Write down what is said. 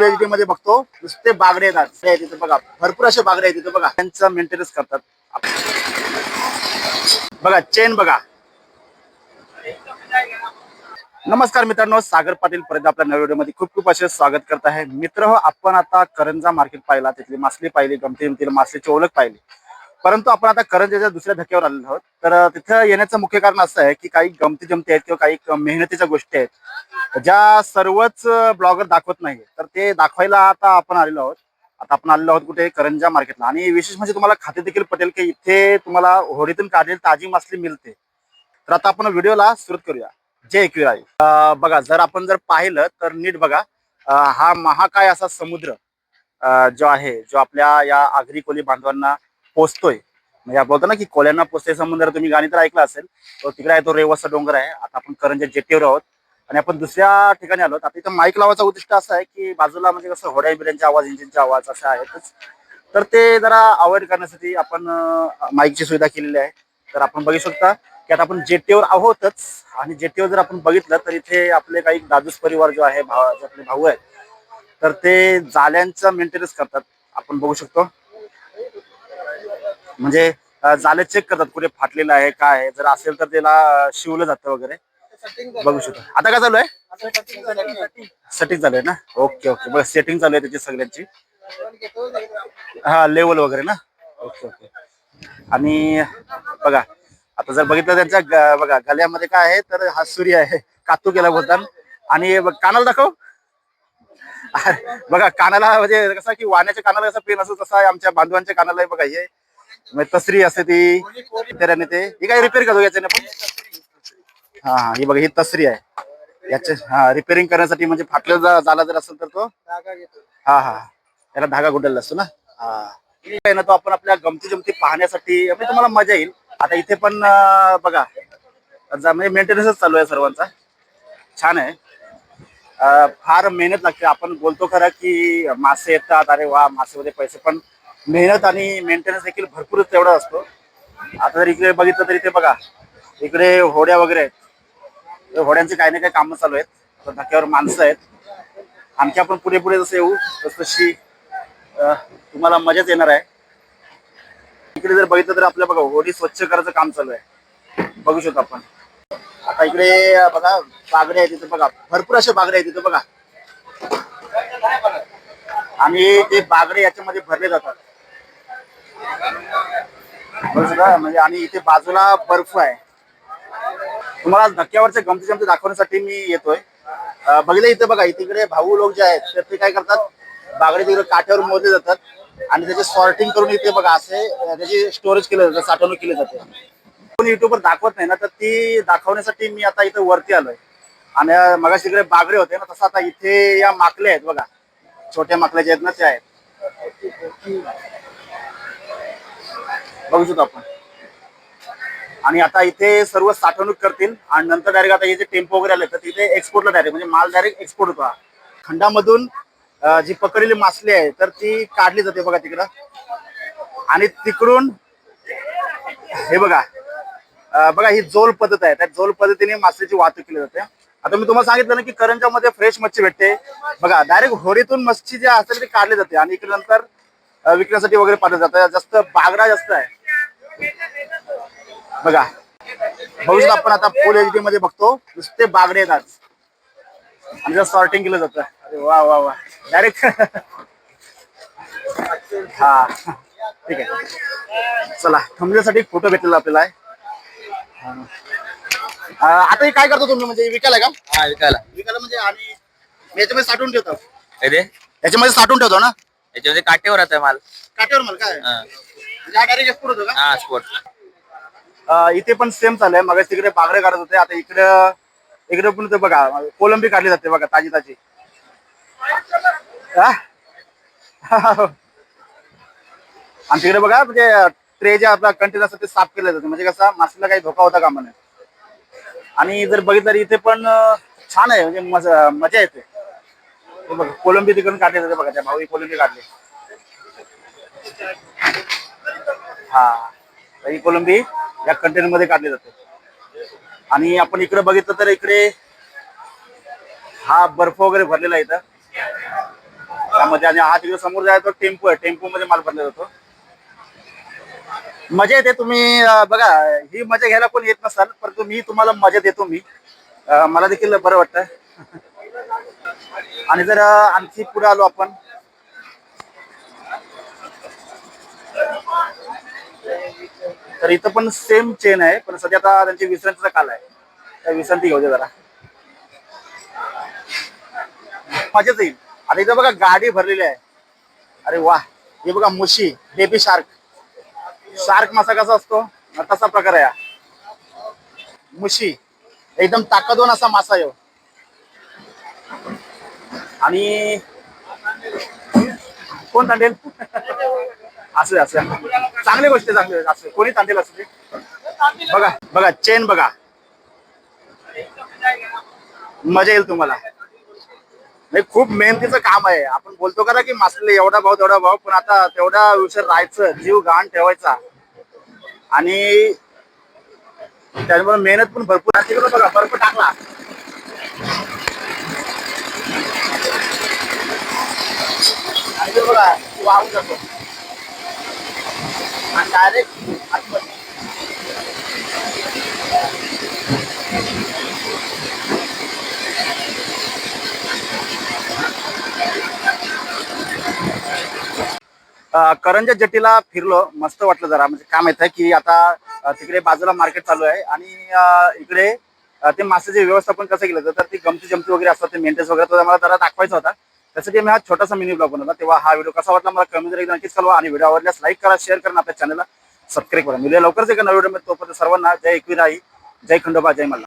मध्ये बघतो नुसते बागडे येतात. तिथे बघा भरपूर असे बागडे आहेत तिथे बघा. त्यांचा मेंटेनन्स करतात. बघा चेन बघा. नमस्कार मित्रांनो सागर पाटील परत आपल्या नव्या व्हिडिओमध्ये खूप खूप असे स्वागत करत आहे. मित्र हो आपण आता करंजा मार्केट पाहिला तिथली मासली पाहिली गमती गमतीला मासलीची ओळख पाहिली. परंतु आपण आता करंजाच्या दुसऱ्या धक्क्यावर आलेलो आहोत. तर तिथं येण्याचं मुख्य कारण असं आहे की काही गमती जमती आहेत किंवा काही मेहनतीच्या गोष्टी आहेत ज्या सर्वच ब्लॉगर दाखवत नाही तर ते दाखवायला आता आपण आलेलो आहोत. आता आपण आलेलो आहोत कुठे? करंजा मार्केटला. आणि विशेष म्हणजे तुम्हाला खाते देखील पटेल की इथे तुम्हाला होडीतून काढलेली ताजी मासली मिळते. तर आता आपण व्हिडिओला सुरुवात करूया. जय एकविराई. बघा जर आपण जर पाहिलं तर नीट बघा. हा महाकाय असा समुद्र जो आहे जो आपल्या या आगरी कोली बांधवांना पोचतोय. म्हणजे आपण बोलतो ना की कोल्यांना पोचते समुद्र तुम्ही गाणी तर ऐकलं असेल तो तिकडे आहे तो रेवसा डोंगर आहे. आता आपण करंजा जेटीवर आहोत. आणि आपण दुसऱ्या ठिकाणी आलो आता इथं माईक लावायचा उद्दिष्ट असं आहे की बाजूला म्हणजे कसं होड्या बिड्यांचे आवाज इंजिनचे आवाज असे आहेतच. तर ते जरा अवॉइड करण्यासाठी आपण माईकची सुविधा केलेली आहे. तर आपण बघू शकता की आता आपण जेटीवर आहोतच. आणि जेटीवर जर आपण बघितलं तर इथे आपले काही दादूस परिवार जो आहे भाव जे आपले भाऊ आहेत तर ते जाल्यांचा मेंटेनन्स करतात. आपण बघू शकतो. म्हणजे जाले चेक करतात कुठे फाटलेलं आहे काय आहे. जर असेल तर त्याला शिवलं जातं वगैरे. बघू शकतो. आता काय चालू आहे? सेटिंग चालू आहे ना? ओके ओके बघा सेटिंग चालू आहे त्याची सगळ्यांची. हा लेवल वगैरे ना? ओके ओके आणि बघा आता जर बघितलं त्यांच्या बघा गल्यामध्ये काय आहे तर हा सूर्य आहे. कातू केला बोलतात. आणि बघ, कानाला दाखव. बघा कानाला म्हणजे कसं की वाण्याच्या कानाला कसं पेन असतो तसा आमच्या बांधवांच्या कानाला बघा हे म्हणजे तसरी असते ती. त्याने ते. ही काय रिपेअर करतो याच्याने पण? हा हा. ही बघा ही तसरी आहे. याचे हा रिपेअरिंग करण्यासाठी म्हणजे फाटलं झाला जर असेल तर तो. हा हा. त्याला धागा गुडलेला असतो ना? हा. ठीक आहे ना तो आपण आपल्या गमती जमती पाहण्यासाठी म्हणजे तुम्हाला मजा येईल. आता इथे पण बघा. जा- म्हणजे मेंटेनन्सच चालू आहे सर्वांचा. छान आहे. फार मेहनत लागते. आपण बोलतो खरं की मासे येतात. अरे वा मासेमध्ये पैसे पण मेहनत आणि मेंटेनन्स देखील भरपूरच तेवढा असतो. आता जर इकडे बघितलं तर इथे बघा इकडे होड्या वगैरे आहेत. तर होड्यांचे काही ना काही कामं चालू आहेत. तर धक्क्यावर माणसं आहेत. आणखी आपण पुढे पुढे जसं येऊ तसतशी तुम्हाला मजाच येणार आहे. इकडे जर बघितलं तर आपल्या बघा होडी स्वच्छ करायचं काम चालू आहे. बघू शकतो आपण. आता इकडे बघा बागडे आहेत तिथे बघा. भरपूर असे बागडे आहेत तिथे बघा. आणि ते बागडे याच्यामध्ये भरले जातात. म्हणजे आणि इथे बाजूला बर्फ आहे. तुम्हाला धक्क्यावरचे गमती जमती दाखवण्यासाठी मी येतोय. बघितलं इथे बघा इकडे भाऊ लोक जे आहेत तर ते काय करतात? बागडे तिकडे काठ्यावर मोजले जातात आणि त्याचे सॉर्टिंग करून इथे बघा असे त्याची स्टोरेज केलं जातं साठवणूक केली जाते. कोण युट्यूबवर दाखवत नाही ना तर ती दाखवण्यासाठी मी आता इथे वरती आलोय. आणि मग तिकडे बागडे होते ना तसं आता इथे या माकले आहेत बघा. छोट्या माकल्या आहेत ना त्या आहेत. बघू शकतो आपण. आणि आता इथे सर्व साठवणूक करतील आणि नंतर डायरेक्ट आता हे जे टेम्पो वगैरे आले तर तिथे एक्सपोर्टला डायरेक्ट म्हणजे माल डायरेक्ट एक्सपोर्ट होतो हा. खंडामधून जी पकडलेली मासली आहे तर ती काढली जाते बघा तिकडं. आणि तिकडून हे बघा बघा ही जोल पद्धत आहे. त्या जोल पद्धतीने मासळीची वाहतूक केली जाते. आता मी तुम्हाला सांगितलं ना की करंजामध्ये फ्रेश मच्छी भेटते. बघा डायरेक्ट होडीतून मच्छी जे असते ती काढली जाते आणि इकडे नंतर विकण्यासाठी वगैरे पाठवली जातं जास्त बागडा जास्त आहे. बघा. बघू शकतो आपण आता फुल एच डी मध्ये बघतो नुसते बागडे येतात. जर सॉर्टिंग केलं जातं. अरे वा वा वा. डायरेक्ट हा. ठीक आहे. चला थंबण्यासाठी फोटो भेटलेला आपल्याला आहे. आता हे काय करतो तुम्ही? म्हणजे विकायला का? हा विकायला. विकायला म्हणजे मी याच्यामध्ये साठवून ठेवतो. याच्यामध्ये साठवून ठेवतो ना? याच्यामध्ये काटेवर आता माल. काट्यावर मला काय? हा. म्हणजे स्पोर्ट अं, इथे पण सेम चालू मग तिकडे बागडे काढत होते. आता इकडे इकडे पण ते बघा कोलंबी काढली जाते बघा ताजी ताजी. हा? आणि तिकडे बघा म्हणजे ट्रे जे आपला कंटेनर असतात ते साफ केले जाते. म्हणजे कसा मासला काही धोका होता कामा नये. आणि जर बघितलं तर इथे पण अं, छान आहे. म्हणजे मजा मजा येते. हे बघा कोलंबी तिकडून काढली जाते बघा त्या भाऊ कोलंबी काढली. हा. तर ही कोलंबी या कंटेनरमध्ये काढली जाते. आणि आपण इकडे बघितलं तर इकडे हा बर्फ वगैरे भरलेला आहे इथं. त्यामध्ये आणि हा तिकडे समोर जायचं टेम्पो आहे. टेम्पो मध्ये माल भरला जातो. मजा येते तुम्ही बघा ही मजा घ्यायला कोण येत नसाल परंतु मी तुम्हाला मजा देतो मी. मला देखील बरं वाटतं आणि जर आणखी पुढे आलो आपण तर इथं पण सेम चेन आहे पण सध्या आता त्यांची विश्रांतीचा काल आहे. त्या विश्रांती घेऊ दे जरा. मजाच येईल. आता इथं बघा गाडी भरलेली आहे. अरे वा हे बघा मुशी बेबी शार्क शार्क मासा कसा असतो? तसा प्रकार आहे मुशी एकदम ताकदवान असा मासा येऊ हो. आणि कोण तांडेल? असं असं चांगली गोष्ट आहे, चांगली असं कोणी तांडेल असू बघा बघा चेन बघा. मजा येईल तुम्हाला. नाही खूप मेहनतीचं काम आहे. आपण बोलतो का की मासले एवढा भाव तेवढा भाव पण आता तेवढा विषय राहायचं जीव घाण ठेवायचा. आणि त्यामुळे मेहनत पण भरपूर तिकडे बघा बर्फ टाकला. आणि बघा वाहून जातो. आणि डायरेक्ट आतमध्ये करंजा जटीला फिरलो. मस्त वाटलं जरा. म्हणजे काय माहीत आहे की आता तिकडे बाजूला मार्केट चालू आहे. आणि इकडे ते मासेचे व्यवस्थापन कसं केलं जातं तर ती गमती जमती वगैरे असतात ते मेंटेन्स वगैरे मला जरा दाखवायचा होता. त्यासाठी मी हा छोटासा मिनी ब्लॉग बनवला. तेव्हा हा व्हिडिओ कसा वाटला मला कमेंट एकदा नक्कीच कळवा आणि व्हिडिओ आवडल्यास लाईक करा शेअर करा आपल्या चॅनलला सबस्क्राईब करा. मिळूया लवकरच एका नवीन व्हिडिओ तोपर्यंत सर्वांना जय एकविराई जय खंडोबा जय मल्ला